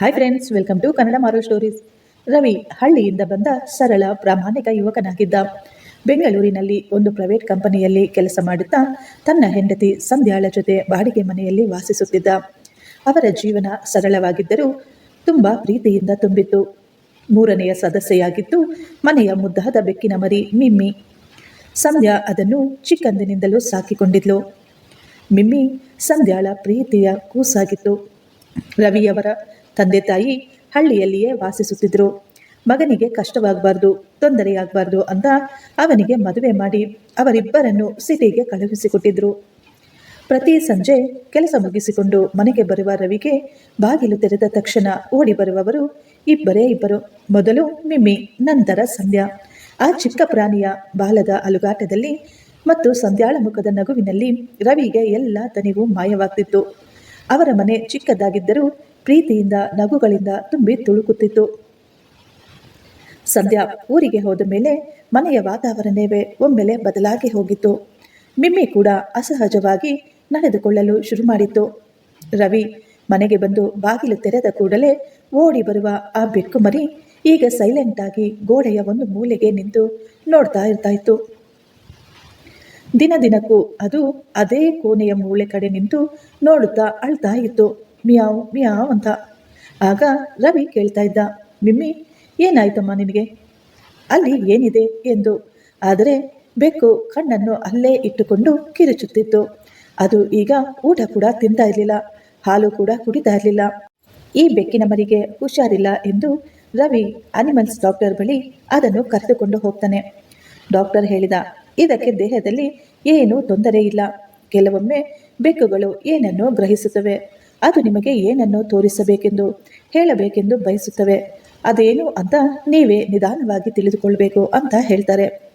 Hi friends welcome to Kannada ಮಾರೋ stories Ravi ಹಳ್ಳಿಯಿಂದ ಬಂದ ಸರಳ, ಪ್ರಾಮಾಣಿಕ ಯುವಕನಾಗಿದ್ದ. ಬೆಂಗಳೂರಿನಲ್ಲಿ ಒಂದು ಪ್ರೈವೇಟ್ ಕಂಪನಿಯಲ್ಲಿ ಕೆಲಸ ಮಾಡುತ್ತಾ ತನ್ನ ಹೆಂಡತಿ ಸಂಧ್ಯಾಳ ಜೊತೆ ಬಾಡಿಗೆ ಮನೆಯಲ್ಲಿ ವಾಸಿಸುತ್ತಿದ್ದ. ಅವರ ಜೀವನ ಸರಳವಾಗಿದ್ದರೂ ತುಂಬ ಪ್ರೀತಿಯಿಂದ ತುಂಬಿತ್ತು. ಮೂರನೆಯ ಸದಸ್ಯೆಯಾಗಿದ್ದು ಮನೆಯ ಮುದ್ದಾದ ಬೆಕ್ಕಿನ ಮರಿ ಮಿಮ್ಮಿ. ಸಂಧ್ಯಾ ಅದನ್ನು ಚಿಕ್ಕಂದಿನಿಂದಲೂ ಸಾಕಿಕೊಂಡಿದ್ಲು. ಮಿಮ್ಮಿ, ಸಂಧ್ಯಾಳ ಪ್ರೀತಿಯ ಕೂಸಾಗಿತ್ತು. ರವಿಯವರ ತಂದೆ ತಾಯಿ ಹಳ್ಳಿಯಲ್ಲಿಯೇ ವಾಸಿಸುತ್ತಿದ್ದರು ಮಗನಿಗೆ ಕಷ್ಟವಾಗಬಾರ್ದು, ತೊಂದರೆಯಾಗಬಾರ್ದು ಅಂತ ಅವನಿಗೆ ಮದುವೆ ಮಾಡಿ ಅವರಿಬ್ಬರನ್ನು ಸಿಟಿಗೆ ಕಳುಹಿಸಿಕೊಟ್ಟಿದ್ರು. ಪ್ರತಿ ಸಂಜೆ ಕೆಲಸ ಮುಗಿಸಿಕೊಂಡು ಮನೆಗೆ ಬರುವ ರವಿಗೆ ಬಾಗಿಲು ತೆರೆದ ತಕ್ಷಣ ಓಡಿ ಬರುವವರು ಇಬ್ಬರೇ ಇಬ್ಬರು. ಮೊದಲು ಮಿಮ್ಮಿ, ನಂತರ ಸಂಧ್ಯಾ. ಆ ಚಿಕ್ಕ ಪ್ರಾಣಿಯ ಬಾಲದ ಅಲುಗಾಟದಲ್ಲಿ ಮತ್ತು ಸಂಧ್ಯಾಳ ಮುಖದ ನಗುವಿನಲ್ಲಿ ರವಿಗೆ ಎಲ್ಲ ತನಿಗೂ ಮಾಯವಾಗ್ತಿತ್ತು. ಅವರ ಮನೆ ಚಿಕ್ಕದಾಗಿದ್ದರೂ ಪ್ರೀತಿಯಿಂದ ನಗುಗಳಿಂದ ತುಂಬಿ ತುಳುಕುತ್ತಿತ್ತು. ಸಂಧ್ಯಾ ಊರಿಗೆ ಹೋದ ಮೇಲೆ ಮನೆಯ ವಾತಾವರಣವೇ ಒಮ್ಮೆಲೆ ಬದಲಾಗಿ ಹೋಗಿತ್ತು. ಮಿಮ್ಮಿ ಕೂಡ ಅಸಹಜವಾಗಿ ನಡೆದುಕೊಳ್ಳಲು ಶುರು ಮಾಡಿತ್ತು. ರವಿ ಮನೆಗೆ ಬಂದು ಬಾಗಿಲು ತೆರೆದ ಕೂಡಲೇ ಓಡಿ ಬರುವ ಆ ಬೆಕ್ಕು ಮರಿ ಈಗ ಸೈಲೆಂಟ್ ಆಗಿ ಗೋಡೆಯ ಒಂದು ಮೂಲೆಗೆ ನಿಂತು ನೋಡ್ತಾ ಇರ್ತಾ ಇತ್ತು. ದಿನ ದಿನಕ್ಕೂ ಅದು ಅದೇ ಕೋಣೆಯ ಮೂಳೆ ಕಡೆ ನಿಂತು ನೋಡುತ್ತಾ ಅಳ್ತಾ ಇತ್ತು. ಮಿಯಾವ್ ಮಿಯಾವ್ ಅಂತ. ಆಗ ರವಿ ಕೇಳ್ತಾ ಇದ್ದ, ಮಿಮ್ಮಿ, ಏನಾಯ್ತಮ್ಮ ನಿನಗೆ? ಅಲ್ಲಿ ಏನಿದೆ? ಎಂದು. ಆದರೆ ಬೆಕ್ಕು ಕಣ್ಣನ್ನು ಅಲ್ಲೇ ಇಟ್ಟುಕೊಂಡು ಕಿರುಚುತ್ತಿತ್ತು. ಅದು ಈಗ ಊಟ ಕೂಡ ತಿಂತಾ ಇರಲಿಲ್ಲ, ಹಾಲು ಕೂಡ ಕುಡಿತಾ ಇರಲಿಲ್ಲ. ಈ ಬೆಕ್ಕಿನ ಮರಿಗೆ ಹುಷಾರಿಲ್ಲ ಎಂದು ರವಿ ಅನಿಮಲ್ಸ್ ಡಾಕ್ಟರ್ ಬಳಿ ಅದನ್ನು ಕರೆದುಕೊಂಡು ಹೋಗ್ತಾನೆ. ಡಾಕ್ಟರ್ ಹೇಳಿದ, ಇದಕ್ಕೆ ದೇಹದಲ್ಲಿ ಏನೂ ತೊಂದರೆ ಇಲ್ಲ. ಕೆಲವೊಮ್ಮೆ ಬೆಕ್ಕುಗಳು ಏನನ್ನು ಗ್ರಹಿಸುತ್ತವೆ. ಅದು ನಿಮಗೆ ಏನನ್ನು ತೋರಿಸಬೇಕೆಂದು ಹೇಳಬೇಕೆಂದು ಬಯಸುತ್ತವೆ. ಅದೇನು ಅಂತ ನೀವೇ ನಿಧಾನವಾಗಿ ತಿಳಿದುಕೊಳ್ಬೇಕು ಅಂತ ಹೇಳ್ತಾರೆ.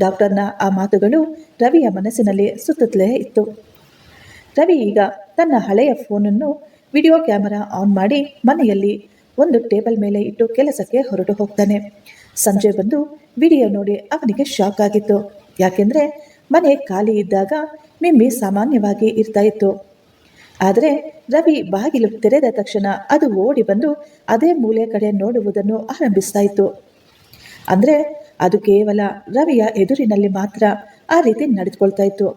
ಡಾಕ್ಟರ್ನ ಆ ಮಾತುಗಳು ರವಿಯ ಮನಸ್ಸಿನಲ್ಲಿ ಸುತ್ತಲೇ ಇತ್ತು. ರವಿ ಈಗ ತನ್ನ ಹಳೆಯ ಫೋನನ್ನು ವಿಡಿಯೋ ಕ್ಯಾಮರಾ ಆನ್ ಮಾಡಿ ಮನೆಯಲ್ಲಿ ಒಂದು ಟೇಬಲ್ ಮೇಲೆ ಇಟ್ಟು ಕೆಲಸಕ್ಕೆ ಹೊರಟು ಹೋಗ್ತಾನೆ. ಸಂಜೆ ಬಂದು ವಿಡಿಯೋ ನೋಡಿ ಅವನಿಗೆ ಶಾಕ್ ಆಗಿತ್ತು. ಯಾಕೆಂದರೆ ಮನೆ ಖಾಲಿ ಇದ್ದಾಗ ಮಿಮ್ಮಿ ಸಾಮಾನ್ಯವಾಗಿ ಇರ್ತಾ ಇತ್ತು. ಆದರೆ ರವಿ ಬಾಗಿಲು ತೆರೆದ ತಕ್ಷಣ ಅದು ಓಡಿ ಬಂದು ಅದೇ ಮೂಲೆ ಕಡೆ ನೋಡುವುದನ್ನು ಆರಂಭಿಸ್ತಾ ಇತ್ತು ಅಂದರೆ ಅದು ಕೇವಲ ರವಿಯ ಎದುರಿನಲ್ಲಿ ಮಾತ್ರ ಆ ರೀತಿ ನಡೆದುಕೊಳ್ತಾ ಇತ್ತು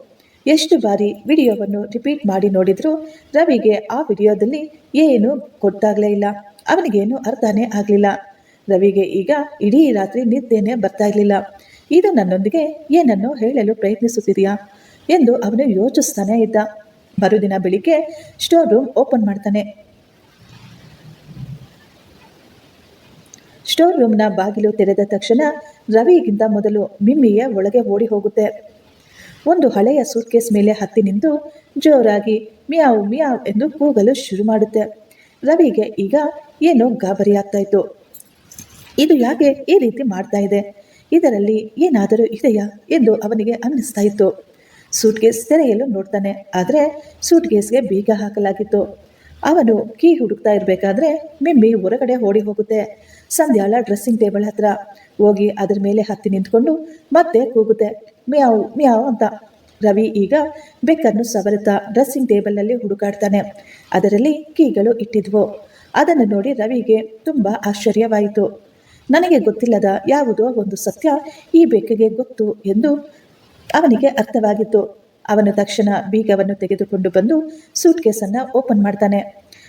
ಎಷ್ಟು ಬಾರಿ ವಿಡಿಯೋವನ್ನು ರಿಪೀಟ್ ಮಾಡಿ ನೋಡಿದರೂ ರವಿಗೆ ಆ ವಿಡಿಯೋದಲ್ಲಿ ಏನು ಗೊತ್ತಾಗಲೇ ಇಲ್ಲ. ಅವನಿಗೇನು ಅರ್ಥನೇ ಆಗಲಿಲ್ಲ. ರವಿಗೆ ಈಗ ಇಡೀ ರಾತ್ರಿ ನಿದ್ದೆನೇ ಬರ್ತಾ ಇರಲಿಲ್ಲ. ಇದು ನನ್ನೊಂದಿಗೆ ಏನನ್ನು ಹೇಳಲು ಪ್ರಯತ್ನಿಸುತ್ತಿದೆಯಾ ಎಂದು ಅವನು ಯೋಚಿಸ್ತಾನೆ ಇದ್ದ. ಮರುದಿನ ಬೆಳಿಗ್ಗೆ ಸ್ಟೋರ್ ರೂಮ್ ಓಪನ್ ಮಾಡ್ತಾನೆ. ಸ್ಟೋರ್ ರೂಮ್ನ ಬಾಗಿಲು ತೆರೆದ ತಕ್ಷಣ ರವಿಗಿಂತ ಮೊದಲು ಮಿಮ್ಮಿಯ ಒಳಗೆ ಓಡಿ ಹೋಗುತ್ತೆ. ಒಂದು ಹಳೆಯ ಸೂಟ್ಕೇಸ್ ಮೇಲೆ ಹತ್ತಿ ನಿಂತು ಜೋರಾಗಿ ಮಿಯಾವ್ ಮಿಯಾವ್ ಎಂದು ಕೂಗಲು ಶುರು ಮಾಡುತ್ತೆ. ರವಿಗೆ ಈಗ ಏನೋ ಗಾಬರಿ ಇದು ಯಾಕೆ ಈ ರೀತಿ ಮಾಡ್ತಾ ಇದೆ? ಇದರಲ್ಲಿ ಏನಾದರೂ ಇದೆಯಾ? ಎಂದು ಅವನಿಗೆ ಅನ್ನಿಸ್ತಾ ಇತ್ತು. ಸೂಟ್ಕೇಸ್ ತೆರೆಯಲು ನೋಡ್ತಾನೆ. ಆದರೆ ಸೂಟ್ಗೇಸ್ಗೆ ಬೀಗ ಹಾಕಲಾಗಿತ್ತು. ಅವನು ಕೀ ಹುಡುಕ್ತಾ ಇರಬೇಕಾದ್ರೆ ಮಿಮ್ಮಿ ಹೊರಗಡೆ ಓಡಿ ಹೋಗುತ್ತೆ. ಸಂಧ್ಯಾಳ ಡ್ರೆಸ್ಸಿಂಗ್ ಟೇಬಲ್ ಹತ್ರ. ಹೋಗಿ ಅದರ ಮೇಲೆ ಹತ್ತಿ ನಿಂತ್ಕೊಂಡು ಮತ್ತೆ ಕೂಗುತ್ತೆ. ಮ್ಯಾವ್ ಮ್ಯಾವ್ ಅಂತ. ರವಿ ಈಗ ಬೆಕ್ಕನ್ನು ಸವರುತ್ತಾ ಡ್ರೆಸ್ಸಿಂಗ್ ಟೇಬಲಲ್ಲಿ ಹುಡುಕಾಡ್ತಾನೆ. ಅದರಲ್ಲಿ ಕೀಗಳು ಇಟ್ಟಿದ್ವು. ಅದನ್ನು ನೋಡಿ ರವಿಗೆ ತುಂಬ ಆಶ್ಚರ್ಯವಾಯಿತು. ನನಗೆ ಗೊತ್ತಿಲ್ಲದ ಯಾವುದೋ ಒಂದು ಸತ್ಯ ಈ ಬೆಕ್ಕಿಗೆ ಗೊತ್ತು ಎಂದು ಅವನಿಗೆ ಅರ್ಥವಾಗಿತ್ತು. ಅವನು ತಕ್ಷಣ ಬೀಗವನ್ನು ತೆಗೆದುಕೊಂಡು ಬಂದು ಸೂಟ್ ಕೇಸನ್ನು ಓಪನ್ ಮಾಡ್ತಾನೆ.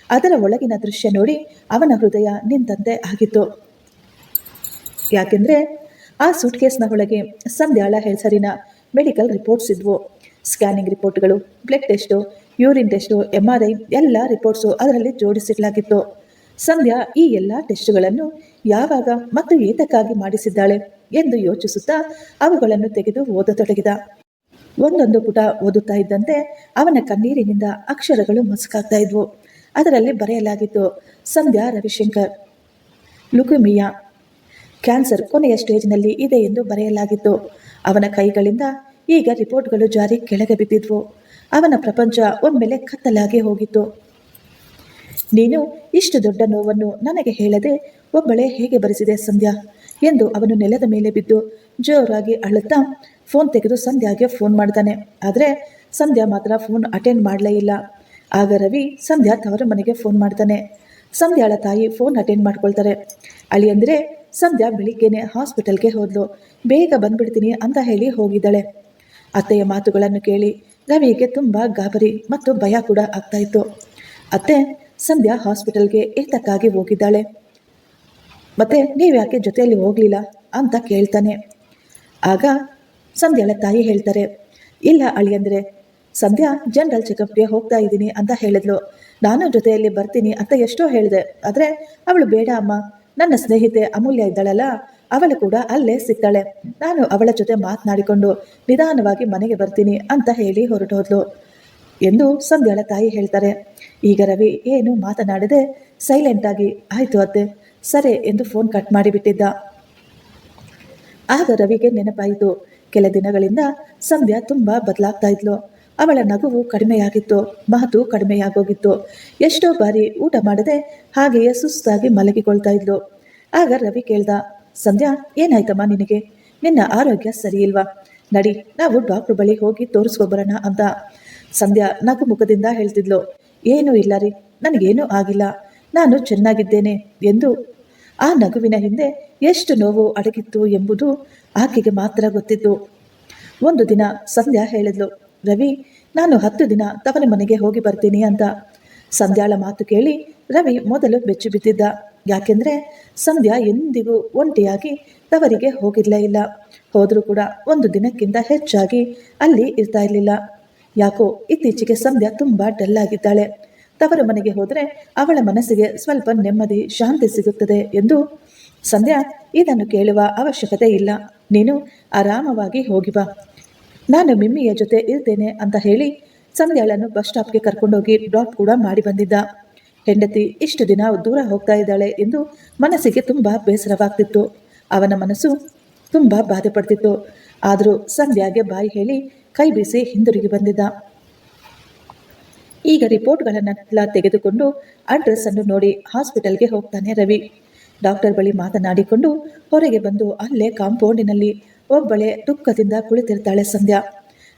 ಅದರ ಒಳಗಿನ ದೃಶ್ಯ ನೋಡಿ ಅವನ ಹೃದಯ ನಿಂತಂತೆ ಆಗಿತ್ತು. ಯಾಕೆಂದರೆ ಆ ಸೂಟ್ ಕೇಸ್ನ ಒಳಗೆ ಸಂಧ್ಯಾಳ ಹೆಸರಿನ ಮೆಡಿಕಲ್ ರಿಪೋರ್ಟ್ಸ್ ಇದ್ವು. Scanning ರಿಪೋರ್ಟ್ಗಳು, blood test, urine test M R I ಎಲ್ಲ ರಿಪೋರ್ಟ್ಸು ಅದರಲ್ಲಿ ಜೋಡಿಸಿಡಲಾಗಿತ್ತು. ಸಂಧ್ಯಾ ಈ ಎಲ್ಲ ಟೆಸ್ಟ್ಗಳನ್ನು ಯಾವಾಗ ಮತ್ತು ಏತಕ್ಕಾಗಿ ಮಾಡಿಸಿದ್ದಾಳೆ? ಎಂದು ಯೋಚಿಸುತ್ತಾ ಅವುಗಳನ್ನು ತೆಗೆದು ಓದತೊಡಗಿದ. ಒಂದೊಂದು ಪುಟ ಓದುತ್ತಾ ಇದ್ದಂತೆ ಅವನ ಕಣ್ಣೀರಿನಿಂದ ಅಕ್ಷರಗಳು ಮಸುಕಾಗ್ತಾ ಇದ್ವು. ಅದರಲ್ಲಿ ಬರೆಯಲಾಗಿತ್ತು, ಸಂಧ್ಯಾ ರವಿಶಂಕರ್. ಲುಕುಮಿಯಾ, ಕ್ಯಾನ್ಸರ್ ಕೊನೆಯ ಸ್ಟೇಜ್ನಲ್ಲಿ ಇದೆ ಎಂದು ಬರೆಯಲಾಗಿತ್ತು. ಅವನ ಕೈಗಳಿಂದ ಈಗ ರಿಪೋರ್ಟ್ಗಳು ಜಾರಿ ಕೆಳಗೆ ಬಿದ್ದಿದ್ವು. ಅವನ ಪ್ರಪಂಚ ಒಮ್ಮೆಲೆ ಕತ್ತಲಾಗಿ ಹೋಗಿತ್ತು. ನೀನು ಇಷ್ಟು ದೊಡ್ಡ ನೋವನ್ನು ನನಗೆ ಹೇಳದೆ ಒಬ್ಬಳೆ ಹೇಗೆ ಬರೆಸಿದೆ, ಸಂಧ್ಯಾ? ಎಂದು ಅವನು ನೆಲದ ಮೇಲೆ ಬಿದ್ದು ಜೋರಾಗಿ ಅಳುತ್ತಾ ಫೋನ್ ತೆಗೆದು ಸಂಧ್ಯಾಗೆ ಫೋನ್ ಮಾಡ್ತಾನೆ. ಆದರೆ ಸಂಧ್ಯಾ ಮಾತ್ರ ಫೋನ್ ಅಟೆಂಡ್ ಮಾಡಲೇ ಇಲ್ಲ. ಆಗ ರವಿ ಸಂಧ್ಯಾ ತವರ ಮನೆಗೆ ಫೋನ್ ಮಾಡ್ತಾನೆ. ಸಂಧ್ಯಾಳ ತಾಯಿ ಫೋನ್ ಅಟೆಂಡ್ ಮಾಡ್ಕೊಳ್ತಾರೆ. ಅಳಿಯಂದ್ರೆ ಸಂಧ್ಯಾ ಬೆಳಿಗ್ಗೆನೆ ಹಾಸ್ಪಿಟಲ್ಗೆ ಹೋದ್ಲು. ಬೇಗ ಬಂದ್ಬಿಡ್ತೀನಿ ಅಂತ ಹೇಳಿ ಹೋಗಿದ್ದಾಳೆ. ಅತ್ತೆಯ ಮಾತುಗಳನ್ನು ಕೇಳಿ ರವಿಗೆ ತುಂಬ ಗಾಬರಿ ಮತ್ತು ಭಯ ಕೂಡ ಆಗ್ತಾ ಇತ್ತು. ಅತ್ತೆ, ಸಂಧ್ಯಾ ಹಾಸ್ಪಿಟಲ್ಗೆ ಏತಕ್ಕಾಗಿ ಹೋಗಿದ್ದಾಳೆ? ಮತ್ತೆ ನೀವು ಯಾಕೆ ಜೊತೆಯಲ್ಲಿ ಹೋಗಲಿಲ್ಲ ಅಂತ ಕೇಳ್ತಾನೆ. ಆಗ ಸಂಧ್ಯಾಳ ತಾಯಿ ಹೇಳ್ತಾರೆ, ಇಲ್ಲ ಅಳಿಯಂದ್ರೆ ಸಂಧ್ಯಾ ಜನರಲ್ ಚೆಕಪ್ಗೆ ಹೋಗ್ತಾ ಇದ್ದೀನಿ ಅಂತ ಹೇಳಿದ್ಲು. ನಾನು ಜೊತೆಯಲ್ಲಿ ಬರ್ತೀನಿ ಅಂತ ಎಷ್ಟೋ ಹೇಳಿದೆ. ಆದರೆ ಅವಳು, ಬೇಡ ಅಮ್ಮ, ನನ್ನ ಸ್ನೇಹಿತೆ ಅಮೂಲ್ಯ ಇದ್ದಾಳಲ್ಲ, ಅವಳು ಕೂಡ ಅಲ್ಲೇ ಸಿಗ್ತಾಳೆ. ನಾನು ಅವಳ ಜೊತೆ ಮಾತನಾಡಿಕೊಂಡು ನಿಧಾನವಾಗಿ ಮನೆಗೆ ಬರ್ತೀನಿ ಅಂತ ಹೇಳಿ ಹೊರಟೋದ್ಲು. ಎಂದು ಸಂಧ್ಯಾಳ ತಾಯಿ ಹೇಳ್ತಾರೆ. ಈಗ ರವಿ ಏನು ಮಾತನಾಡದೆ ಸೈಲೆಂಟಾಗಿ ಆಯಿತು ಅತ್ತೆ, ಸರಿ ಎಂದು ಫೋನ್ ಕಟ್ ಮಾಡಿಬಿಟ್ಟಿದ್ದ. ಆಗ ರವಿಗೆ ನೆನಪಾಯಿತು. ಕೆಲ ದಿನಗಳಿಂದ ಸಂಧ್ಯಾ ತುಂಬ ಬದಲಾಗ್ತಾ ಇದ್ಲು. ಅವಳ ನಗುವು ಕಡಿಮೆಯಾಗಿತ್ತು, ಮಾತು ಕಡಿಮೆಯಾಗೋಗಿತ್ತು. ಎಷ್ಟೋ ಬಾರಿ ಊಟ ಮಾಡದೆ ಹಾಗೆಯೇ ಸುಸ್ತಾಗಿ ಮಲಗಿಕೊಳ್ತಾ ಇದ್ಲು. ಆಗ ರವಿ ಕೇಳ್ದ, ಸಂಧ್ಯಾ, ಏನಾಯ್ತಮ್ಮ ನಿನಗೆ? ನಿನ್ನ ಆರೋಗ್ಯ ಸರಿ ನಡಿ, ನಾವು ಡಾಕ್ಟ್ರ್ ಬಳಿ ಹೋಗಿ ತೋರಿಸ್ಕೊಬರೋಣ ಅಂತ. ಸಂಧ್ಯಾ ನಗು ಮುಖದಿಂದ ಹೇಳ್ತಿದ್ಲು, ಏನೂ ಇಲ್ಲ ರೀ, ನನಗೇನೂ ಆಗಿಲ್ಲ, ನಾನು ಚೆನ್ನಾಗಿದ್ದೇನೆ ಎಂದು. ಆ ನಗುವಿನ ಹಿಂದೆ ಎಷ್ಟು ನೋವು ಅಡಗಿತ್ತು ಎಂಬುದು ಆಕೆಗೆ ಮಾತ್ರ ಗೊತ್ತಿತ್ತು. ಒಂದು ದಿನ ಸಂಧ್ಯಾ ಹೇಳಿದ್ಲು, ರವಿ, ನಾನು ಹತ್ತು ದಿನ ತವನ ಮನೆಗೆ ಹೋಗಿ ಬರ್ತೀನಿ ಅಂತ. ಸಂಧ್ಯಾಳ ಮಾತು ಕೇಳಿ ರವಿ ಮೊದಲು ಬೆಚ್ಚಿ ಬಿದ್ದಿದ್ದ. ಯಾಕೆಂದ್ರೆ ಸಂಧ್ಯಾ ಎಂದಿಗೂ ಒಂಟಿಯಾಗಿ ತವರಿಗೆ ಹೋಗಿರ್ಲೇ ಇಲ್ಲ. ಹೋದರೂ ಕೂಡ ಒಂದು ದಿನಕ್ಕಿಂತ ಹೆಚ್ಚಾಗಿ ಅಲ್ಲಿ ಇರ್ತಾ ಇರಲಿಲ್ಲ. ಯಾಕೋ ಇತ್ತೀಚೆಗೆ ಸಂಧ್ಯಾ ತುಂಬ ಡಲ್ ಆಗಿದ್ದಾಳೆ. ತವರ ಮನೆಗೆ ಹೋದರೆ ಅವಳ ಮನಸ್ಸಿಗೆ ಸ್ವಲ್ಪ ನೆಮ್ಮದಿ, ಶಾಂತಿ ಸಿಗುತ್ತದೆ ಎಂದು ಸಂಧ್ಯಾ ಇದನ್ನು ಕೇಳುವ ಅವಶ್ಯಕತೆ ಇಲ್ಲ. ನೀನು ಆರಾಮವಾಗಿ ಹೋಗಿ ಬಾ. ನಾನು ಮಿಮ್ಮಿಯ ಜೊತೆ ಇರ್ತೇನೆ ಅಂತ ಹೇಳಿ ಸಂಧ್ಯಾಳನ್ನು ಬಸ್ ಸ್ಟಾಪ್ಗೆ ಕರ್ಕೊಂಡೋಗಿ ಡ್ರಾಪ್ ಕೂಡ ಮಾಡಿ ಬಂದಿದ್ದ. ಹೆಂಡತಿ ಇಷ್ಟು ದಿನ ದೂರ ಹೋಗ್ತಾ ಇದ್ದಾಳೆ ಎಂದು ಮನಸ್ಸಿಗೆ ತುಂಬ ಬೇಸರವಾಗ್ತಿತ್ತು. ಅವನ ಮನಸ್ಸು ತುಂಬ ಬಾಧೆ ಪಡ್ತಿತ್ತು ಆದರೂ ಸಂಧ್ಯಾಗೆ ಬಾಯಿ ಹೇಳಿ ಕೈ ಬೀಸಿ ಹಿಂದಿರುಗಿ ಬಂದಿದ್ದ. ಈಗ ರಿಪೋರ್ಟ್ಗಳನ್ನೆಲ್ಲ ತೆಗೆದುಕೊಂಡು ಅಡ್ರೆಸ್ ಅನ್ನು ನೋಡಿ ಹಾಸ್ಪಿಟಲ್ಗೆ ಹೋಗ್ತಾನೆ ರವಿ. ಡಾಕ್ಟರ್ ಬಳಿ ಮಾತನಾಡಿಕೊಂಡು ಹೊರಗೆ ಬಂದು ಅಲ್ಲೇ ಕಾಂಪೌಂಡಿನಲ್ಲಿ ಒಬ್ಬಳೆ ದುಃಖದಿಂದ ಕುಳಿತಿರ್ತಾಳೆ ಸಂಧ್ಯಾ.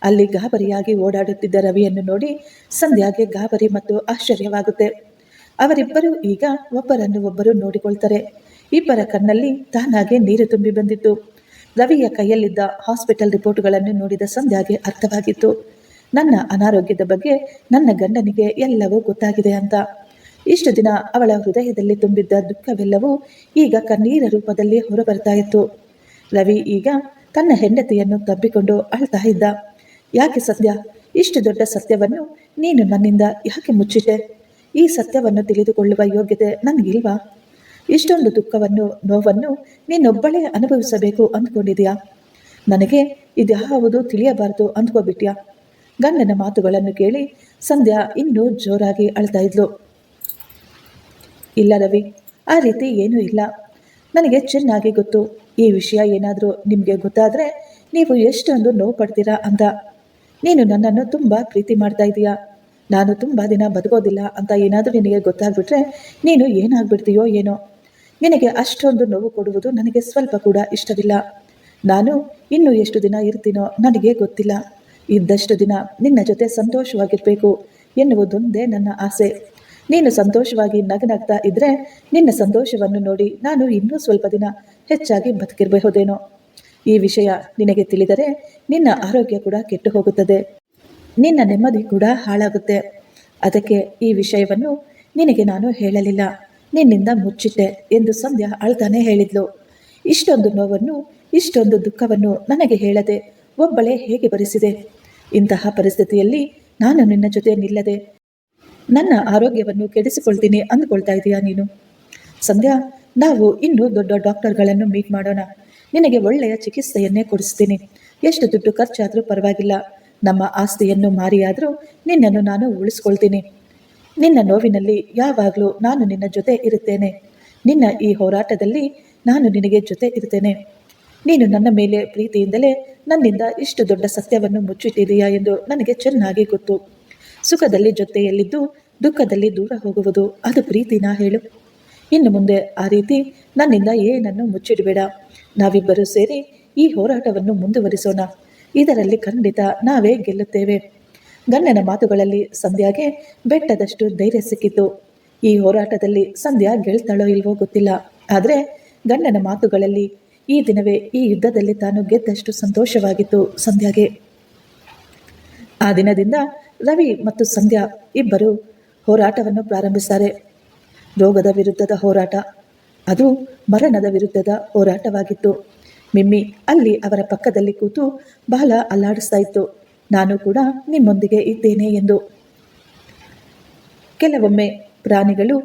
ಅಲ್ಲಿ ಗಾಬರಿಯಾಗಿ ಓಡಾಡುತ್ತಿದ್ದ ರವಿಯನ್ನು ನೋಡಿ ಸಂಧ್ಯಾಗೆ ಗಾಬರಿ ಮತ್ತು ಆಶ್ಚರ್ಯವಾಗುತ್ತೆ. ಅವರಿಬ್ಬರು ಈಗ ಒಬ್ಬರನ್ನು ಒಬ್ಬರು ನೋಡಿಕೊಳ್ತಾರೆ. ಇಬ್ಬರ ಕಣ್ಣಲ್ಲಿ ತಾನಾಗೆ ನೀರು ತುಂಬಿ ಬಂದಿತ್ತು. ರವಿಯ ಕೈಯಲ್ಲಿದ್ದ ಹಾಸ್ಪಿಟಲ್ ರಿಪೋರ್ಟ್ಗಳನ್ನು ನೋಡಿದ ಸಂಧ್ಯಾಗೆ ಅರ್ಥವಾಗಿತ್ತು. ನನ್ನ ಅನಾರೋಗ್ಯದ ಬಗ್ಗೆ ನನ್ನ ಗಂಡನಿಗೆ ಎಲ್ಲವೂ ಗೊತ್ತಾಗಿದೆ ಅಂತ. ಇಷ್ಟು ದಿನ ಅವಳ ಹೃದಯದಲ್ಲಿ ತುಂಬಿದ್ದ ದುಃಖವೆಲ್ಲವೂ ಈಗ ಕಣ್ಣೀರ ರೂಪದಲ್ಲಿ ಹೊರಬರ್ತಾ ಇತ್ತು. ರವಿ ಈಗ ತನ್ನ ಹೆಂಡತಿಯನ್ನು ತಬ್ಬಿಕೊಂಡು ಅಳ್ತಾ ಇದ್ದ. ಯಾಕೆ ಸತ್ಯ ಇಷ್ಟು ದೊಡ್ಡ ಸತ್ಯವನ್ನು ನೀನು ನನ್ನಿಂದ ಯಾಕೆ ಮುಚ್ಚಿದೆ ಈ ಸತ್ಯವನ್ನು ತಿಳಿದುಕೊಳ್ಳುವ ಯೋಗ್ಯತೆ ನನಗಿಲ್ವಾ? ಇಷ್ಟೊಂದು ದುಃಖವನ್ನು, ನೋವನ್ನು ನೀನೊಬ್ಬಳೇ ಅನುಭವಿಸಬೇಕು ಅಂದ್ಕೊಂಡಿದ್ಯಾ? ನನಗೆ ಇದ್ಯಾವುದು ತಿಳಿಯಬಾರದು ಅಂದ್ಕೋಬಿಟ್ಯಾ? ಗಂಡನ ಮಾತುಗಳನ್ನು ಕೇಳಿ ಸಂಧ್ಯಾ ಇನ್ನೂ ಜೋರಾಗಿ ಅಳ್ತಾ ಇದ್ಲು. ಇಲ್ಲ ರವಿ, ಆ ರೀತಿ ಏನೂ ಇಲ್ಲ. ನನಗೆ ಚೆನ್ನಾಗಿ ಗೊತ್ತು. ಈ ವಿಷಯ ಏನಾದರೂ ನಿಮಗೆ ಗೊತ್ತಾದರೆ ನೀವು ಎಷ್ಟೊಂದು ನೋವು ಪಡ್ತೀರಾ ಅಂತ ನೀನು ನನ್ನನ್ನು ತುಂಬ ಪ್ರೀತಿ ಮಾಡ್ತಾ ಇದೀಯಾ ನಾನು ತುಂಬ ದಿನ ಬದುಕೋದಿಲ್ಲ ಅಂತ ಏನಾದರೂ ನಿನಗೆ ಗೊತ್ತಾಗ್ಬಿಟ್ರೆ ನೀನು ಏನಾಗ್ಬಿಡ್ತೀಯೋ ಏನೋ. ನಿನಗೆ ಅಷ್ಟೊಂದು ನೋವು ಕೊಡುವುದು ನನಗೆ ಸ್ವಲ್ಪ ಕೂಡ ಇಷ್ಟವಿಲ್ಲ. ನಾನು ಇನ್ನೂ ಎಷ್ಟು ದಿನ ಇರ್ತೀನೋ ನನಗೆ ಗೊತ್ತಿಲ್ಲ. ಇದ್ದಷ್ಟು ದಿನ ನಿನ್ನ ಜೊತೆ ಸಂತೋಷವಾಗಿರಬೇಕು ಎನ್ನುವುದೊಂದೇ ನನ್ನ ಆಸೆ. ನೀನು ಸಂತೋಷವಾಗಿ ನಗನಗ್ತಾ ಇದ್ರೆ ನಿನ್ನ ಸಂತೋಷವನ್ನು ನೋಡಿ ನಾನು ಇನ್ನೂ ಸ್ವಲ್ಪ ದಿನ ಹೆಚ್ಚಾಗಿ ಬದುಕಿರಬಹುದೇನೋ. ಈ ವಿಷಯ ನಿನಗೆ ತಿಳಿದರೆ ನಿನ್ನ ಆರೋಗ್ಯ ಕೂಡ ಕೆಟ್ಟು ಹೋಗುತ್ತದೆ. ನಿನ್ನ ನೆಮ್ಮದಿ ಕೂಡ ಹಾಳಾಗುತ್ತೆ. ಅದಕ್ಕೆ ಈ ವಿಷಯವನ್ನು ನಿನಗೆ ನಾನು ಹೇಳಲಿಲ್ಲ. ನಿನ್ನಿಂದ ಮುಚ್ಚಿಟ್ಟೆ ಎಂದು ಸಂಧ್ಯಾ ಅಳ್ತಾನೆ ಹೇಳಿದ್ಲು. ಇಷ್ಟೊಂದು ನೋವನ್ನು, ಇಷ್ಟೊಂದು ದುಃಖವನ್ನು ನನಗೆ ಹೇಳದೆ ಒಬ್ಬಳೇ ಹೇಗೆ ಭರಿಸಿದೆ? ಇಂತಹ ಪರಿಸ್ಥಿತಿಯಲ್ಲಿ ನಾನು ನಿನ್ನ ಜೊತೆ ನಿಲ್ಲದೆ ನನ್ನ ಆರೋಗ್ಯವನ್ನು ಕೆಡಿಸಿಕೊಳ್ತೀನಿ ಅಂದುಕೊಳ್ತಾ ಇದೀಯಾ ನೀನು? ಸಂಧ್ಯಾ, ನಾವು ಇನ್ನೂ ದೊಡ್ಡ ಡಾಕ್ಟರ್ಗಳನ್ನು ಮೀಟ್ ಮಾಡೋಣ. ನಿನಗೆ ಒಳ್ಳೆಯ ಚಿಕಿತ್ಸೆಯನ್ನೇ ಕೊಡಿಸ್ತೀನಿ. ಎಷ್ಟು ದುಡ್ಡು ಖರ್ಚಾದರೂ ಪರವಾಗಿಲ್ಲ. ನಮ್ಮ ಆಸ್ತಿಯನ್ನು ಮಾರಿಯಾದರೂ ನಿನ್ನನ್ನು ನಾನು ಉಳಿಸ್ಕೊಳ್ತೀನಿ. ನಿನ್ನ ನೋವಿನಲ್ಲಿ ಯಾವಾಗಲೂ ನಾನು ನಿನ್ನ ಜೊತೆ ಇರುತ್ತೇನೆ. ನಿನ್ನ ಈ ಹೋರಾಟದಲ್ಲಿ ನಾನು ನಿನಗೆ ಜೊತೆ ಇರ್ತೇನೆ ನೀನು ನನ್ನ ಮೇಲೆ ಪ್ರೀತಿಯಿಂದಲೇ ನನ್ನಿಂದ ಇಷ್ಟು ದೊಡ್ಡ ಸತ್ಯವನ್ನು ಮುಚ್ಚಿಟ್ಟಿದೆಯಾ ಎಂದು ನನಗೆ ಚೆನ್ನಾಗಿ ಗೊತ್ತು. ಸುಖದಲ್ಲಿ ಜೊತೆಯಲ್ಲಿದ್ದು ದುಃಖದಲ್ಲಿ ದೂರ ಹೋಗುವುದು, ಅದು ಪ್ರೀತಿನ ಹೇಳು. ಇನ್ನು ಮುಂದೆ ಆ ರೀತಿ ನನ್ನಿಂದ ಏನನ್ನು ಮುಚ್ಚಿಡಬೇಡ. ನಾವಿಬ್ಬರೂ ಸೇರಿ ಈ ಹೋರಾಟವನ್ನು ಮುಂದುವರಿಸೋಣ. ಇದರಲ್ಲಿ ಖಂಡಿತ ನಾವೇ ಗೆಲ್ಲುತ್ತೇವೆ. ಗಂಡನ ಮಾತುಗಳಲ್ಲಿ ಸಂಧ್ಯಾಗೆ ಬೆಟ್ಟದಷ್ಟು ಧೈರ್ಯ ಸಿಕ್ಕಿತು. ಈ ಹೋರಾಟದಲ್ಲಿ ಸಂಧ್ಯಾ ಗೆಳ್ತಾಳೋ ಇಲ್ವೋ ಗೊತ್ತಿಲ್ಲ. ಆದರೆ ಗಂಡನ ಮಾತುಗಳಲ್ಲಿ ಈ ದಿನವೇ ಈ ಯುದ್ಧದಲ್ಲಿ ತಾನು ಗೆದ್ದಷ್ಟು ಸಂತೋಷವಾಗಿತ್ತು ಸಂಧ್ಯಾಗೆ. ಆ ದಿನದಿಂದ ರವಿ ಮತ್ತು ಸಂಧ್ಯಾ ಇಬ್ಬರು ಹೋರಾಟವನ್ನು ಪ್ರಾರಂಭಿಸ್ತಾರೆ. ರೋಗದ ವಿರುದ್ಧದ ಹೋರಾಟ, ಅದು ಮರಣದ ವಿರುದ್ಧದ ಹೋರಾಟವಾಗಿತ್ತು. ಮಿಮ್ಮಿ ಅಲ್ಲಿ ಅವರ ಪಕ್ಕದಲ್ಲಿ ಕೂತು ಬಹಳ ಅಲ್ಲಾಡಿಸ್ತಾ ಇತ್ತು. ನಾನು ಕೂಡ ನಿಮ್ಮೊಂದಿಗೆ ಇದ್ದೇನೆ ಎಂದು. ಕೆಲವೊಮ್ಮೆ ಪ್ರಾಣಿಗಳು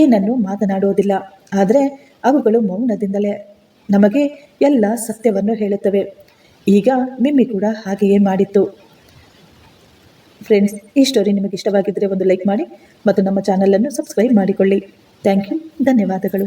ಏನನ್ನು ಮಾತನಾಡುವುದಿಲ್ಲ, ಆದರೆ ಅವುಗಳು ಮೌನದಿಂದಲೇ ನಮಗೆ ಎಲ್ಲ ಸತ್ಯವನ್ನು ಹೇಳುತ್ತವೆ. ಈಗ ಮಿಮ್ಮಿ ಕೂಡ ಹಾಗೆಯೇ ಮಾಡಿತ್ತು. ಫ್ರೆಂಡ್ಸ್ ಈ ಸ್ಟೋರಿ ನಿಮಗೆ ಇಷ್ಟವಾಗಿದ್ದರೆ ಒಂದು ಲೈಕ್ ಮಾಡಿ ಮತ್ತು ನಮ್ಮ ಚಾನಲನ್ನು ಸಬ್ಸ್ಕ್ರೈಬ್ ಮಾಡಿಕೊಳ್ಳಿ. ಥ್ಯಾಂಕ್ ಯು ಧನ್ಯವಾದಗಳು.